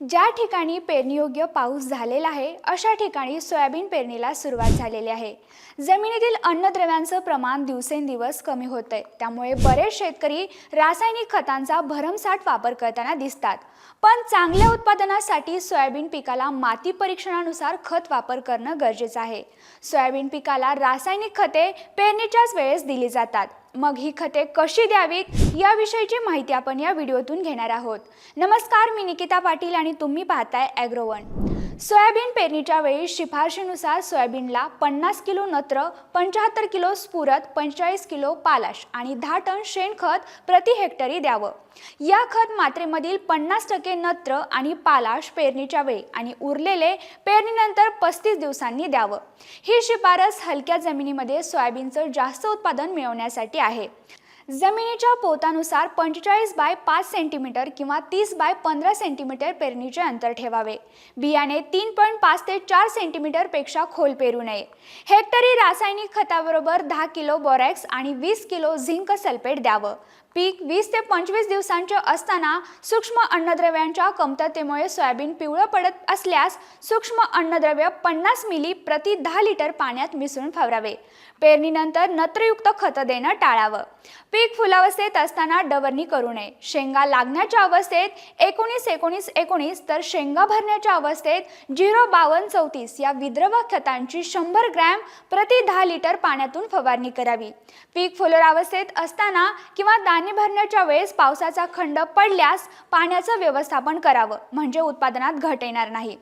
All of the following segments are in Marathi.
ज्या ठिकाणी पेरणीयोग्य पाऊस झालेला आहे अशा ठिकाणी सोयाबीन पेरणीला सुरुवात झालेली आहे. जमिनीतील अन्नद्रव्यांचं प्रमाण दिवसेंदिवस कमी होत आहे त्यामुळे बरेच शेतकरी रासायनिक खतांचा भरमसाठ वापर करताना दिसतात. पण चांगल्या उत्पादनासाठी सोयाबीन पिकाला माती परीक्षणानुसार खत वापर करणं गरजेचं आहे. सोयाबीन पिकाला रासायनिक खते पेरणीच्याच वेळेस दिली जातात. मग ही खते कशी द्यावीत याविषयीची माहिती आपण या व्हिडिओतून घेणार आहोत. नमस्कार मी निकिता पाटील आणि तुम्ही पाहताय ॲग्रोवन सोयाबीन पेरणीच्या वेळी शिफारशीनुसार सोयाबीनला पन्नास किलो नत्र पंच्याहत्तर किलो स्फुरत पंचेचाळीस किलो पालाश आणि दहा टन शेणखत प्रति हेक्टरी द्यावं. या खत मात्रेमधील पन्नास टक्के नत्र आणि पालाश पेरणीच्या वेळी आणि उरलेले पेरणीनंतर पस्तीस दिवसांनी द्यावं. ही शिफारस हलक्या जमिनीमध्ये सोयाबीनचं जास्त उत्पादन मिळवण्यासाठी आहे. जमिनीच्या पोतानुसार पंचेचाळीस बाय पाच सेंटीमीटर किंवा तीस बाय पंधरा सेंटीमीटर पेरणीचे अंतर ठेवावे. बियाणे तीन पॉईंट पाच ते चार सेंटीमीटरपेक्षा खोल पेरू नये. हेक्टरी रासायनिक खताबरोबर दहा किलो बोरॅक्स आणि वीस किलो झिंक सल्फेट द्यावं. पीक वीस ते पंचवीस दिवसांचे असताना सूक्ष्म अन्नद्रव्यांच्या कमतरतेमुळे सोयाबीन पिवळं पडत असल्यास सूक्ष्म अन्नद्रव्य पन्नास मिली प्रति दहा लिटर पाण्यात मिसळून फवारावे. पेरणीनंतर नत्रयुक्त खतं देणं टाळावं. पीक फुलावस्थेत असताना डवरणी करू नये. शेंगा लागण्याच्या अवस्थेत एकोणीस एकोणीस एकोणीस तर शेंगा भरण्याच्या अवस्थेत झिरो बावन्न चौतीस या विद्रव खतांची शंभर ग्रॅम प्रति दहा लिटर पाण्यातून फवारणी करावी. पीक फुलोरावस्थेत असताना किंवा पाणी भरण्याच्या वेळेस पावसाचा खंड पडल्यास पाण्याचं व्यवस्थापन करावं म्हणजे उत्पादनात घट येणार नाही.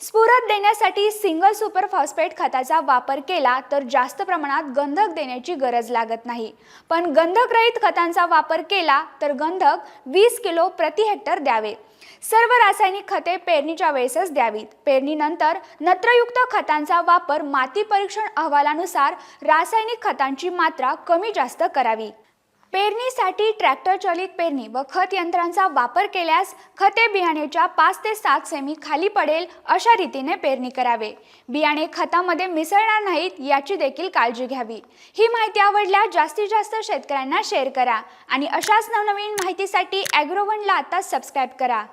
स्फुरत देण्यासाठी सिंगल सुपर फॉस्फेट खताचा वापर केला तर जास्त प्रमाणात गंधक देण्याची गरज लागत नाही. पण गंधकरहित खतांचा वापर केला तर गंधक वीस किलो प्रति हेक्टर द्यावे. सर्व रासायनिक खते पेरणीच्या वेळेसच द्यावीत. पेरणीनंतर नत्रयुक्त खतांचा वापर माती परीक्षण अहवालानुसार रासायनिक खतांची मात्रा कमी जास्त करावी. पेरणीसाठी ट्रॅक्टर चलित पेरणी व खत यंत्रांचा वापर केल्यास खते बियाण्याच्या पाच ते सात सेमी खाली पडेल अशा रीतीने पेरणी करावे. बियाणे खतामध्ये मिसळणार नाहीत याची देखील काळजी घ्यावी. ही माहिती आवडल्यास जास्तीत जास्त शेतकऱ्यांना शेअर करा आणि अशाच नवनवीन माहितीसाठी ॲग्रोवनला आता सबस्क्राईब करा.